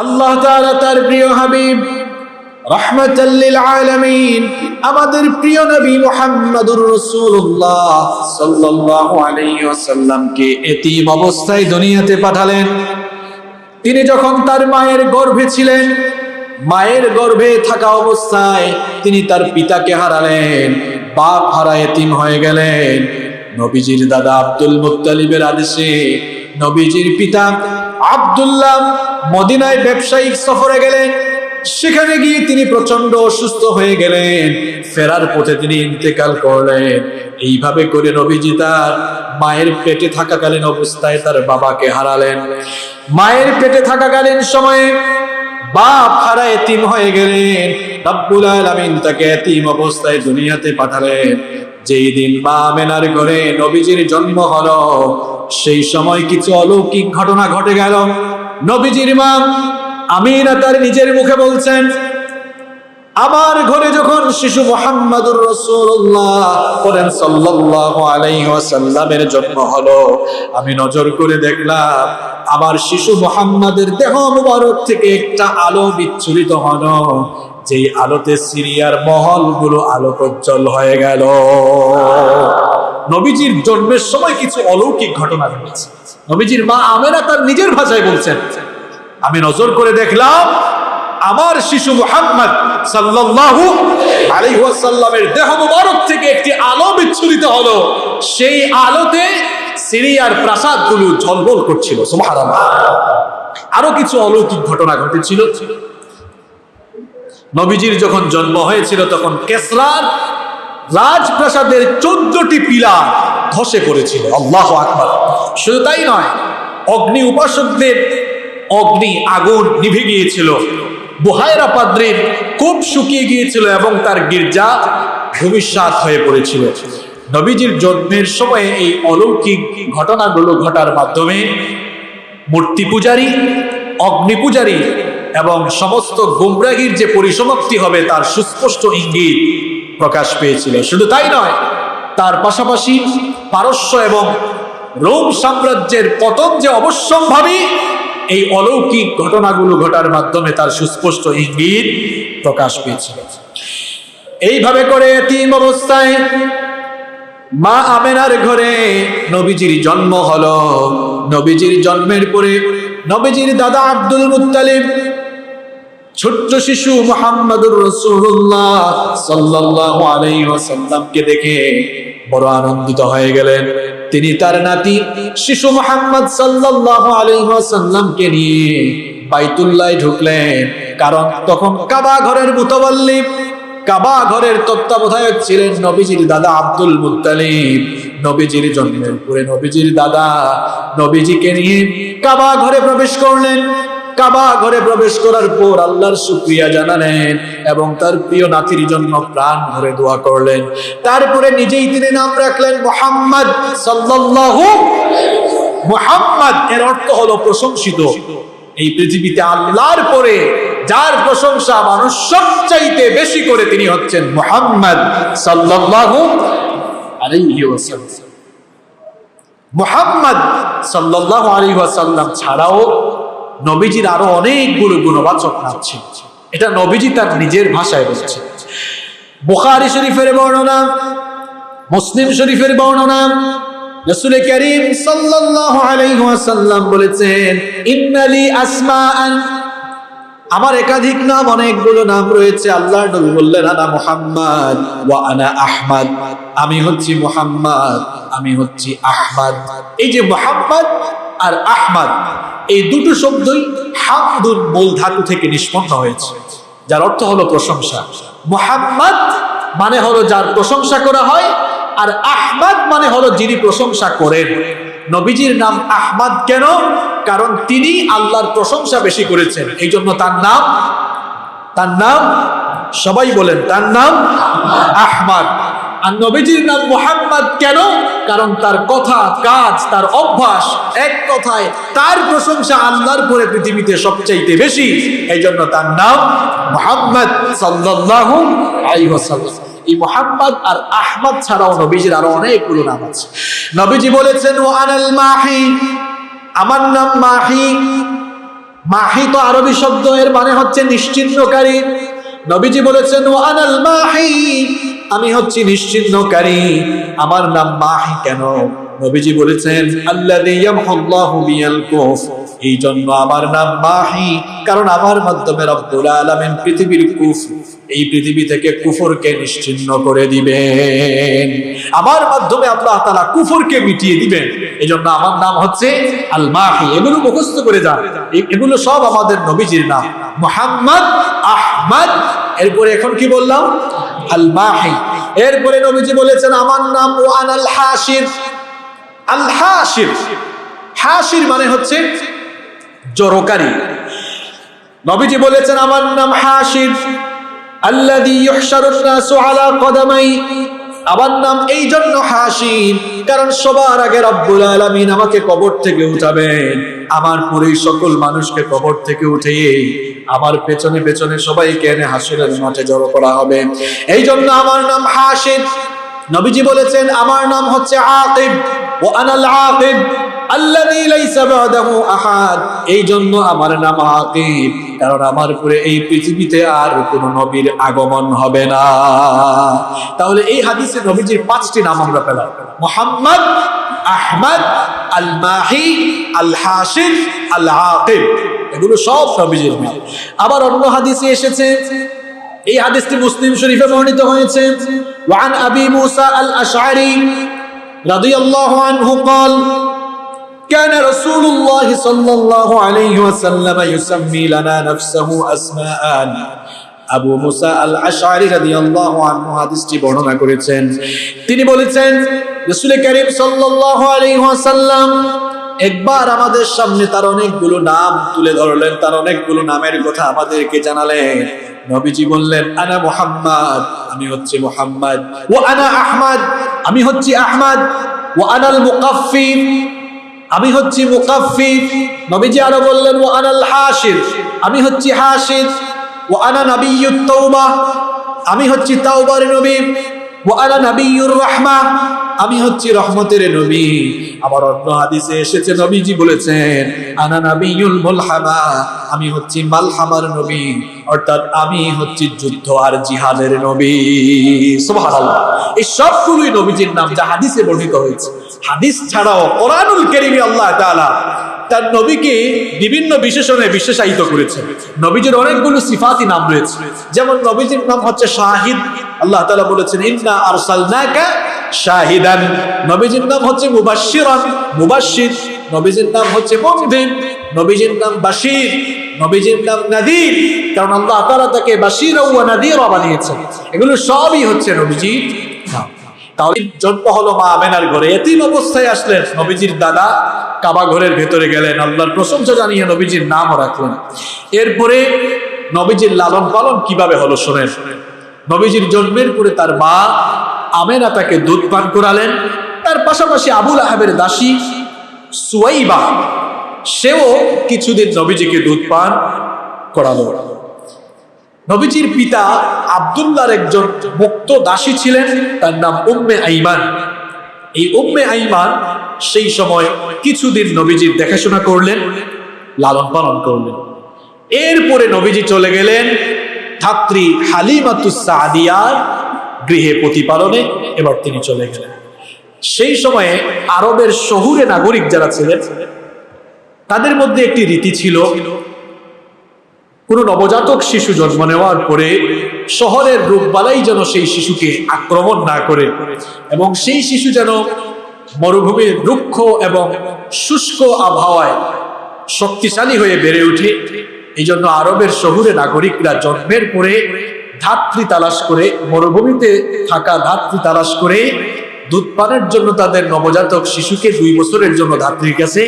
আল্লাহ তাআলা তার প্রিয় হাবিব রহমাতাল্লিল আলামিন, আমাদের প্রিয় নবী মুহাম্মদুর রাসূলুল্লাহ সাল্লাল্লাহু আলাইহি ওয়াসাল্লামকে এতিম অবস্থায় দুনিয়াতে পাঠালেন। তিনি যখন তার মায়ের গর্ভে ছিলেন, মায়ের গর্ভে থাকা অবস্থায় তিনি তার পিতাকে হারালেন, বাপ হারা এতিম হয়ে গেলেন। নবীজির দাদা আব্দুল মুত্তালিবের আদেশে নবীজির পিতা আব্দুল্লাহ মদিনায় ব্যবসায়িক সফরে গেলেন। সেখানে গিয়ে তিনি প্রচণ্ড অসুস্থ হয়ে গেলেন। ফেরার পথে তিনি ইন্তেকাল করলেন। এইভাবে করে নবীজি তার মায়ের পেটে থাকাকালীন অবস্থায় তার বাবাকে হারালেন। মায়ের পেটে থাকাকালীন সময়ে বাপ হারা এতিম হয়ে গেলেন। রব্বুল আলামিন তাকে এতিম অবস্থায় দুনিয়াতে পাঠালেন। যেই দিন মা আমেনার ঘরে নবীজির জন্ম হলো, সেই সময় কিছু অলৌকিক ঘটনা ঘটে গেল। নবীজির মা আমিনা তার নিজের মুখে বলছেন, আমার ঘরে যখন শিশু মোহাম্মদুর রসুল্লাহ করেন ওয়াসাল্লামের জন্ম হলো, আমি নজর করে দেখলাম আমার শিশু মোহাম্মদের দেহ মুবারক থেকে একটা আলো বিচ্ছুরিত হলো। যেই আলোতে সিরিয়ার মহলগুলো আলোকোজ্জ্বল হয়ে গেল। নবীজির জন্মের সময় কিছু অলৌকিক ঘটনা ঘটেছে। নবীজির মা আমেরা তার নিজের ভাষায় বলছেন, আমি নজর করে দেখলাম আমার শিশু মুহাম্মদ সাল্লাল্লাহু আলাইহি ওয়াসাল্লামের দেহ মুবারক থেকে একটি আলো বিচ্ছুরিত হলো। সেই আলোতে সিরিয়ার প্রাসাদগুলো ঝলমল করছিল, সুবহানাল্লাহ। আরও কিছু অলৌকিক ঘটনা ঘটেছিল। নবীজির যখন জন্ম হয়েছিল তখন কেসরার রাজপ্রাসাদের চোদ্দটি পিলার ধসে পড়েছিল। আল্লাহ আকবার। শুধু তাই নয়, অগ্নি উপাসকদের অগ্নি আগুন নিভে গিয়েছিল। বুহায়রা পাদ্রির কূপ শুকিয়ে গিয়েছিল এবং তার গির্জা ভবিষ্যৎ হয়ে পড়েছিল। নবীজির জন্মের সময়ে এই অলৌকিক ঘটনাগুলো ঘটার মাধ্যমে মূর্তি পূজারী, অগ্নি পূজারী এবং সমস্ত গুমরাগির যে পরিসমাপ্তি হবে তার সুস্পষ্ট ইঙ্গিত প্রকাশ পেয়েছিল। শুধু তাই নয়, তার পাশাপাশি পারস্য এবং রোম সাম্রাজ্যের পতন যে অবশ্যম্ভাবী, এই অলৌকিক ঘটনাগুলো ঘটার মাধ্যমে তার সুস্পষ্ট ইঙ্গিত প্রকাশ পেয়েছিল। এইভাবে করে তিন অবস্থায় মা আমেনার ঘরে নবীজির জন্ম হলো। নবীজির জন্মের পরে নবীজির দাদা আব্দুল মুত্তালিব ছোট্ট শিশু মোহাম্মদুর রসুল্লাহ সাল্লাল্লাহু আলাইহি ওয়াসাল্লামকে দেখে বড় আনন্দিত হয়ে গেলেন। তিনি তার নাতি শিশু মোহাম্মদ সাল্লাল্লাহু আলাইহি ওয়াসাল্লামকে নিয়ে বাইতুল্লাহ ঢুকলেন। কারণ তখন কাবা ঘরের মুতাওয়াল্লিব কাবা ঘরের তত্ত্বাবধায়ক ছিলেন নবীজির দাদা আব্দুল মুত্তালিব। নবীজির জন্মের পরে নবীজির দাদা নবীজিকে নিয়ে কাবা ঘরে প্রবেশ করলেন। কাবা ঘরে প্রবেশ করার পর আল্লাহর শুক্রিয়া জানালেন এবং তার প্রিয় নাতির জন্য প্রাণ ভরে দোয়া করলেন। তারপরে নিজেই তিনি নাম রাখলেন মোহাম্মদ সাল্লাল্লাহু মোহাম্মদ। এর অর্থ হলো প্রশংসিত। এই পৃথিবীতে আল্লাহর পরে যার প্রশংসা মানুষ সবচাইতে বেশি করে তিনি হচ্ছেন মোহাম্মদ সাল্লাল্লাহু আলাইহি ওয়াসাল্লাম। মোহাম্মদ সাল্লাল্লাহু আলাইহি ওয়াসাল্লাম ছাড়াও নবীজির আরও অনেকগুলো গুণবাচক ছিল। এটা নবীজি তার নিজের ভাষায় বলছে। বুখারী শরীফের বর্ণনা, মুসলিম শরীফের বর্ণনা, রাসূল করিম সাল্লাল্লাহু আলাইহি ওয়াসাল্লাম বলেছেন, ইন্নালি আসমাআন। আমার একাধিক নাম, অনেকগুলো নাম রয়েছে। আল্লাহ নবী বললেন, আনা মুহাম্মদ ওয়া আনা আহমদ। আমি হচ্ছি মুহাম্মদ, আমি হচ্ছি আহমদ। এই যে মুহাম্মদ আর আহমাদ, এই দুটো শব্দই হামদুল মূল ধাতু থেকে নিষ্পন্ন হয়েছে, যার অর্থ হলো প্রশংসা। মুহাম্মদ মানে হলো যার প্রশংসা করা হয়, আর আহমাদ মানে হলো যিনি প্রশংসা করেন। নবীজির নাম আহমাদ কেন? কারণ তিনি আল্লাহর প্রশংসা বেশি করেছেন, এই জন্য তার নাম তার নাম, সবাই বলেন তার নাম, আহমদ। আর নবীজির নাম মোহাম্মদ কেন? কারণ তার কথা, কাজ, তার অভ্যাস এক কথায় তার প্রশংসা আল্লাহর পরে পৃথিবীতে সবচাইতে বেশি। এই জন্য তার নাম মোহাম্মদ সাল্লাল্লাহু আলাইহি ওয়াসাল্লাম। এই মোহাম্মদ আর আহমদ ছাড়াও নবীজির আরও অনেকগুলো নাম আছে। নবীজি বলেছেন, ও আনাল মাহি। আমার নাম মাহি। মাহি তো আরবি শব্দ, এর মানে হচ্ছে নিশ্চিহ্নকারী নবীজি বলেছেন, ও আনাল মাহি। আমি হচ্ছি নিশ্চিহ্নকারী। আমার নাম মাহি কেন? নবীজি বলেছেন কুফ এই জন্য আমার নাম মাহি, কারণ আমার মাধ্যমে রব্বুল আলামিন পৃথিবীর কুফ এই পৃথিবী থেকে কুফরকে নিশ্চিহ্ন করে দিবেন। আমার মাধ্যমে আল্লাহ তাআলা কুফরকে মিটিয়ে দিবেন। এই জন্য আমার নাম হচ্ছে আল মাহি এগুলো মুখস্থ করে যান। এগুলো সব আমাদের নবীজির নাম। মোহাম্মদ, আহমদ। এরপরে এখন কি বললাম? আল এরপরে নবীজি বলেছেন, আমার নাম ওয়ান আল হাসির আল হাসির হাসির মানে হচ্ছে জড়কারী। নবীজি বলেছেন, আমার নাম হাসির আমার নাম এই জন্য কারণ সবার আমাকে থেকে উঠাবেন। আমার সকল মানুষকে কবর থেকে উঠিয়ে আমার পেছনে পেছনে সবাইকে এনে হাসুরের মাঠে জড়ো করা হবে। এই জন্য আমার নাম হাসিন নবীজি বলেছেন, আমার নাম হচ্ছে আকিব। ও আনাল আকিব এই জন্য আমার নাম আকিব, কারণ আমার পরে এই পৃথিবীতে আর কোন নবীর আগমন হবে না। তাহলে এই হাদিসে নবীজির পাঁচটি নাম আমরা পেলাম। মোহাম্মদ, আহমদ আল মাহি আল হাসিন আল আকিব এগুলো সব নবীজির নাম আবার অন্য হাদিসে এসেছে এই হাদিসটি মুসলিম শরীফে বর্ণিত হয়েছে وعن ابي موسى الاشعري رضي الله عنه قال كان رسول الله صلى الله عليه وسلم يسمي لنا نفسه اسماء আবু মুসা আল আশআরি রাদিয়াল্লাহু আনহু হাদিসটি বর্ণনা করেছেন তিনি বলেছেন রাসূল করিম সাল্লাল্লাহু আলাইহি ওয়াসাল্লাম একবার আমাদের সামনে তার অনেকগুলো নাম তুলে ধরলেন, তার অনেকগুলো নামের কথা আমাদেরকে জানালেন। নবীজি বললেন, আনা মুহাম্মদ, আমি হচ্ছি মোহাম্মদ। ও আনা আহমদ, আমি হচ্ছি আহমদ। ও আনাল মুকাফফিফ আমি হচ্ছি মুকাফফিফ নবীজি আরও বললেন, ও আনাল হাসির আমি হচ্ছি হাসির ও আনা নাবিয়্যুত তাওবা, আমি হচ্ছি তাওবার নবী। ও আনা নাবিয়্যুর রাহমা। আমি হচ্ছি রহমতের নবী। আবার অন্য হাদিসে এসেছে, নবীজি বলেছেন, আনা নাবিয়ুল মুলহামা আমি হচ্ছি মালহামার নবী। অর্থাৎ আমি হচ্ছি যুদ্ধ আর জিহাদের নবী। সুবহানাল্লাহ। এই সবগুলোই নবীজির নাম যা হাদিসে বর্ণিত হয়েছে। হাদিস ছাড়াও কোরআনুল কারীমে আল্লাহ তাআলা তার নবীকে বিভিন্ন বিশেষণে বিশেষায়িত করেছেন। নবীজির অনেকগুলো সিফাতি নাম রয়েছে। যেমন নবীজির নাম হচ্ছে শাহিদ। আল্লাহ তাআলা বলেছেন, ইন্না আরসালনাকা শাহিদান। নবীজির নাম হচ্ছে মুবাশশিরান। মুবাশশির, নবীজির নাম হচ্ছে মুনদির নবীজির নাম বাশির, নবীজির নাম নাদির। কারণ আল্লাহ তাআলা তাকে বাশির ও নাদির বানিয়েছেন। এগুলো সবই হচ্ছে নবীজির নাম তাহলে জন্ম হলো মা আমেনার ঘরে। এতিম অবস্থায় আসলেন নবীজির দাদা। কাবা ঘরের ভেতরে গেলেন। আল্লাহর প্রশংসা জানিয়ে নবীজির নামও রাখলেন। এরপরে নবীজির লালন পালন কীভাবে হলো শোনেন। নবীজির জন্মের পরে তার মা আমেনা তাকে দুধ পান করালেন। তার পাশাপাশি আবুল আহাবের দাসী সুয়াইবা, সেও কিছুদিন নবীজিকে দুধ পান করালো। নবীজির পিতা আবদুল্লাহর একজন মুক্ত দাসী ছিলেন, তার নাম উম্মে আইমান। এই উম্মে আইমান সেই সময় কিছুদিন নবীজির দেখাশোনা করলেন, লালন পালন করলেন। এরপরে নবীজি চলে গেলেন ধাত্রী হালিমাতুস সাদিয়ার গৃহে প্রতিপালনে এবার তিনি চলে গেলেন। সেই সময়ে আরবের শহুরে নাগরিক যারা ছিলেন, তাদের মধ্যে একটি রীতি ছিল, কোনো নবজাতক শিশু জন্ম নেওয়ার পরে শহরের রোগবালাই যেন সেই শিশুকে আক্রমণ না করে এবং সেই শিশু যেন মরুভূমির রুক্ষ এবং শুষ্ক আবহাওয়ায় শক্তিশালী হয়ে বেড়ে ওঠে এই জন্য আরবের শহুরে নাগরিকরা জন্মের পরে ধাত্রী তালাশ করে, মরুভূমিতে থাকা ধাত্রী তালাশ করে দুধ পানের জন্য তাদের নবজাতক শিশুকে দুই বছরের জন্য ধাত্রীর কাছে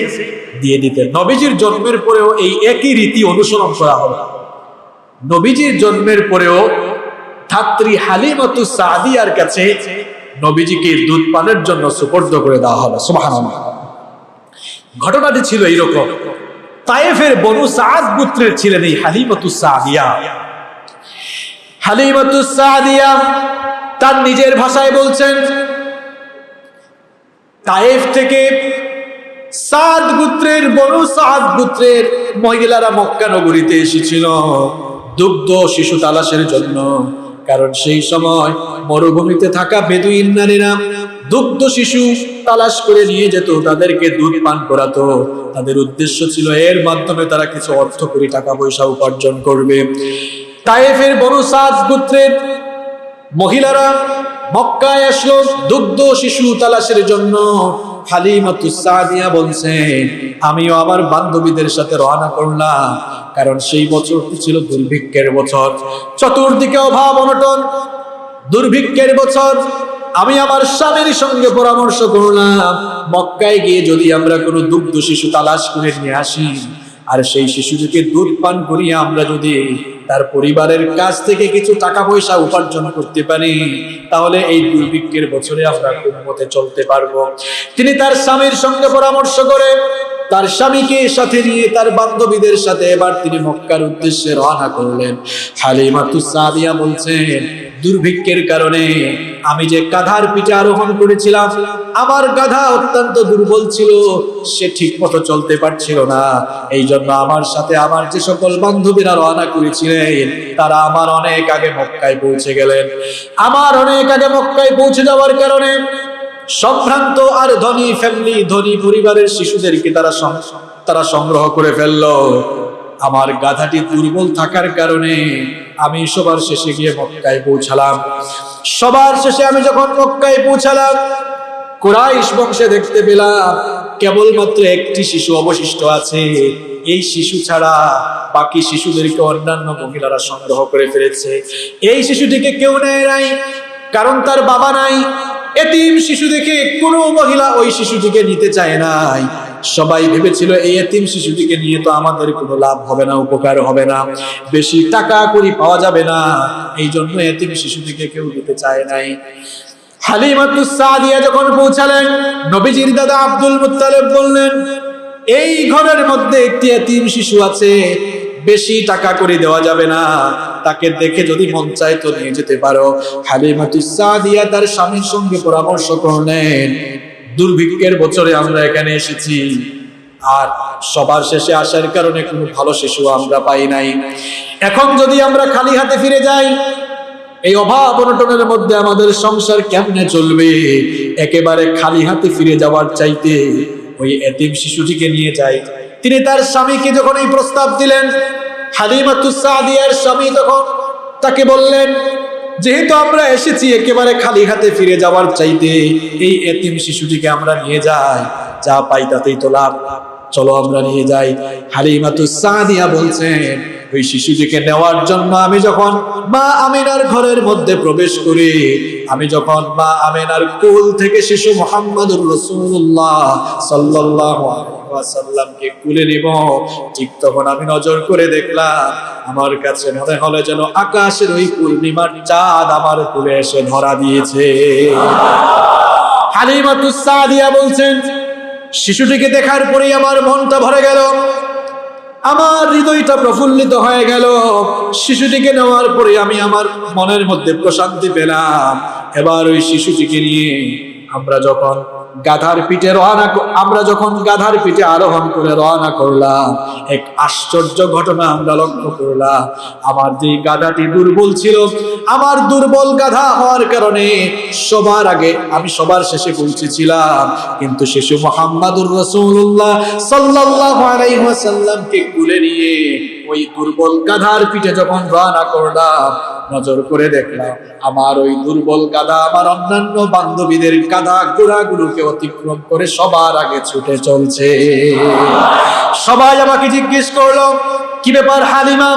দিয়ে দিতেন। নবীজির জন্মের পরেও এই একই রীতি অনুসরণ করা হলো। নবীজির জন্মের পরেও ধাত্রী হালিমাতু সাদিয়ার কাছে নবীজিকে দুধ পানের জন্য সুপর্দ করে দেওয়া হলো। সুবহানাল্লাহ। ঘটনাটি ছিল এইরকম। তায়েফের বনু সাদ পুত্রের ছিলেন এই হালিমাতু সাদিয়া। হালিমাতু সাদিয়া তার নিজের ভাষায় বলছেন, তায়েফ থেকে সাদ গোত্রের বড় সাদ গোত্রের মহিলারা মক্কা নগরীতে এসেছিল দুগ্ধ শিশু তালাশের জন্য। কারণ সেই সময় মরুভূমিতে থাকা বেদুইন নারীরা দুগ্ধ শিশু তালাশ করে নিয়ে যেত, তাদেরকে দুধ পান করাতো। তাদের উদ্দেশ্য ছিল, এর মাধ্যমে তারা কিছু অর্থ করি টাকা পয়সা উপার্জন করবে। তায়েফের বড় সাজ গোত্রের মহিলারা মক্কায় আসলো দুগ্ধ শিশু তালাশের জন্য। হালিমাতু সাদিয়া বলছেন আমিও আমার বান্ধবীদের সাথে রওনা করলাম, কারণ সেই বছরটি ছিল দুর্ভিক্ষের বছর। চতুর্দিকে অভাব, অনটন, দুর্ভিক্ষের বছর। আমি আমার স্বামীর সঙ্গে পরামর্শ করলাম, মক্কায় গিয়ে যদি আমরা কোনো দুগ্ধ শিশু তালাশ করে নিয়ে আসি আর সেই শিশুটিকে দুধ পান করিয়ে আমরা যদি তার পরিবারের কাছ থেকে কিছু টাকা পয়সা উপার্জন করতে পারি, তাহলে এই দুর্ভিক্ষের বছরে আমরা কোন মতে চলতে পারব? তিনি তার স্বামীর সঙ্গে পরামর্শ করে তার স্বামীকে সাথে নিয়ে তার বান্ধবীদের সাথে এবার তিনি মক্কার উদ্দেশ্যে রওনা করলেন। হালিমাতু সাদিয়া বলছেন দুর্ভিক্ষের কারণে আমি যে গাধার পিঠে আরোহণ করেছিলাম, আমার গাধা অত্যন্ত দুর্বল ছিল, সে ঠিক মতো চলতে পারছিল না। এই জন্য আমার সাথে আমার যে সকল বান্ধবীরা রওনা করেছিলেন, তারা আমার অনেক আগে মক্কায় পৌঁছে গেলেন। আমার অনেক আগে মক্কায় পৌঁছে যাওয়ার কারণে সম্ভ্রান্ত আর ধনী ফ্যামিলি ধনী পরিবারের শিশুদেরকে তারা তারা সংগ্রহ করে ফেলল। আমার গাধাটি দুর্বল থাকার কারণে আমি সবার শেষে গিয়ে মক্কায় পৌঁছালাম। সবার শেষে আমি যখন মক্কায় পৌঁছালাম, কুরাইশ বংশে দেখতে পেলাম কেবলমাত্র একটি শিশু অবশিষ্ট আছে। এই শিশু ছাড়া বাকি শিশুদেরকে অন্যান্য মহিলারা সংগ্রহ করে ফেলেছে। এই শিশুটিকে কেউ নেয় নাই, কারণ তার বাবা নাই। এতিম শিশু দেখে কোনো মহিলা ওই শিশুটিকে নিতে চায় নাই। সবাই ভেবেছিল, এই এতিম শিশুটিকে নিয়ে তো আমাদের কোনো লাভ হবে না, উপকার হবে না, বেশি টাকা করি পাওয়া যাবে না। এই জন্য এতিম শিশুটিকে কেউ নিতে চায় নাই। পৌঁছালেন দাদা আব্দুল বললেন, এই ঘরের মধ্যে একটি এতিম শিশু আছে, বেশি টাকা দেওয়া যাবে না, তাকে দেখে যদি মন চায় তো নিয়ে যেতে পারো। হালিমাতুস তার স্বামীর সঙ্গে পরামর্শ করলেন দুর্ভিক্ষের বছরে আমরা এখানে এসেছি। আর সবার শেষে আসার কারণে কোনো ভালো শিশু আমরা পাই নাই। এখন যদি আমরা খালি হাতে ফিরে যাই, এই অভাব অনটনের মধ্যে আমাদের সংসার কেমনে চলবে? একেবারে খালি হাতে ফিরে যাওয়ার চাইতে ওই এতিম শিশুটিকে নিয়ে যায় তিনি তার স্বামীকে যখন এই প্রস্তাব দিলেন, হালিমাতুস সাদিয়ার স্বামী তখন তাকে বললেন যেহেতু আমরা এসেছি একেবারে খালি হাতে ফিরে যাওয়ার চাইতে, এই এতিম শিশুটিকে আমরা নিয়ে যাই। যা পাই তাতেই তো লাভ। চলো আমরা নিয়ে যাই। হালিমাতুস সাদিয়া বলছেন, ওই শিশুটিকে নেওয়ার জন্য আমি যখন মা আমিনার ঘরের মধ্যে প্রবেশ করি, আমি যখন মা আমিনার কুল থেকে শিশু মোহাম্মদুর রসুল্লাহ সাল্লাল্লাহু ওয়াসাল্লামকে কুলে নিব। ঠিক তখন আমি নজর করে দেখলাম, আমার কাছে মনে হলো যেন আকাশের ওই পূর্ণিমার চাঁদ আমার কুলে এসে ধরা দিয়েছে। বলছেন, শিশুটিকে দেখার পরেই আমার মনটা ভরে গেল। আমার হৃদয়টা প্রফুল্লিত হয়ে গেল। শিশুটিকে নেওয়ার পরে আমি আমার মনের মধ্যে প্রশান্তি পেলাম। এবার ওই শিশুটিকে নিয়ে আমরা যখন গাধার পিঠে রওনা আমরা যখন গাধার পিঠে আরোহণ করে রওনা করলাম, এক আশ্চর্য ঘটনা আমরা লক্ষ্য করলাম। আমার যে গাধাটি দুর্বল ছিল, আমার দুর্বল গাধা হওয়ার কারণে সবার আগে আমি সবার শেষে পৌঁছেছিলাম। কিন্তু শিশু মোহাম্মদুর রসুল্লাহ সাল্লাল্লাহু আলাইহি ওয়াসাল্লামকে কুলে নিয়ে ওই দুর্বল গাধার পিঠে যখন রওনা করলাম নজর করে দেখলাম, আমার ওই দুর্বল গাধা, আমার অন্যান্য বান্ধবীদের গাধা ঘোড়াগুলোকে অতিক্রম করে সবার আগে ছুটে চলছে। সবাই আমাকে জিজ্ঞেস করল, কি ব্যাপার হালিমা?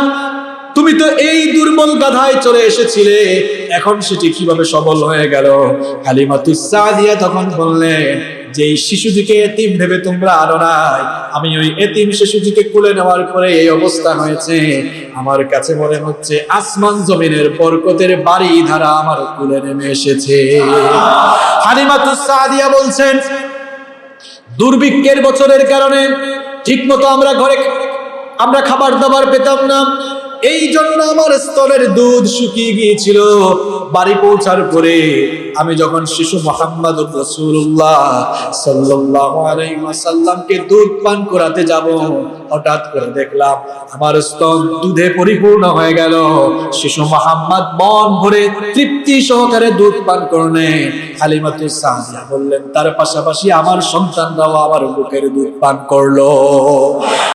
তুমি তো এই দুর্বল গাধায় চলে এসেছিলে, এখন সেটি কীভাবে সবল হয়ে গেল? হালিমা তুসাদিয়া তখন বললেন যে শিশুটিকে এতিম ভেবে তোমরা আনো নাই, আমি ওই এতিম শিশুটিকে কুলে নেওয়ার পরে এই অবস্থা হয়েছে। আমার কাছে মনে হচ্ছে আসমান জমিনের বরকতের বাড়ি ধারা আমার কুলে নেমে এসেছে। হালিমা তুসাদিয়া বলছেন, দুর্ভিক্ষের বছরের কারণে ঠিকমতো আমরা ঘরে আমরা খাবার দাবার পেতাম না এই জন্য আমার স্তনের দুধ শুকিয়ে গিয়েছিল। বাড়ি পৌঁছার পরে আমি যখন শিশু মোহাম্মদ রসুল্লাহ সাল্লামকে দুধ পান করাতে যাব, হঠাৎ করে দেখলাম আমার স্তন দুধে পরিপূর্ণ হয়ে গেল। শিশু মোহাম্মদ মন ভরে তৃপ্তি সহকারে দুধ পান করলেন। হালিমাতু সাদিয়া বললেন, তার পাশাপাশি আমার সন্তানরাও আমার বুকের দুধ পান করল।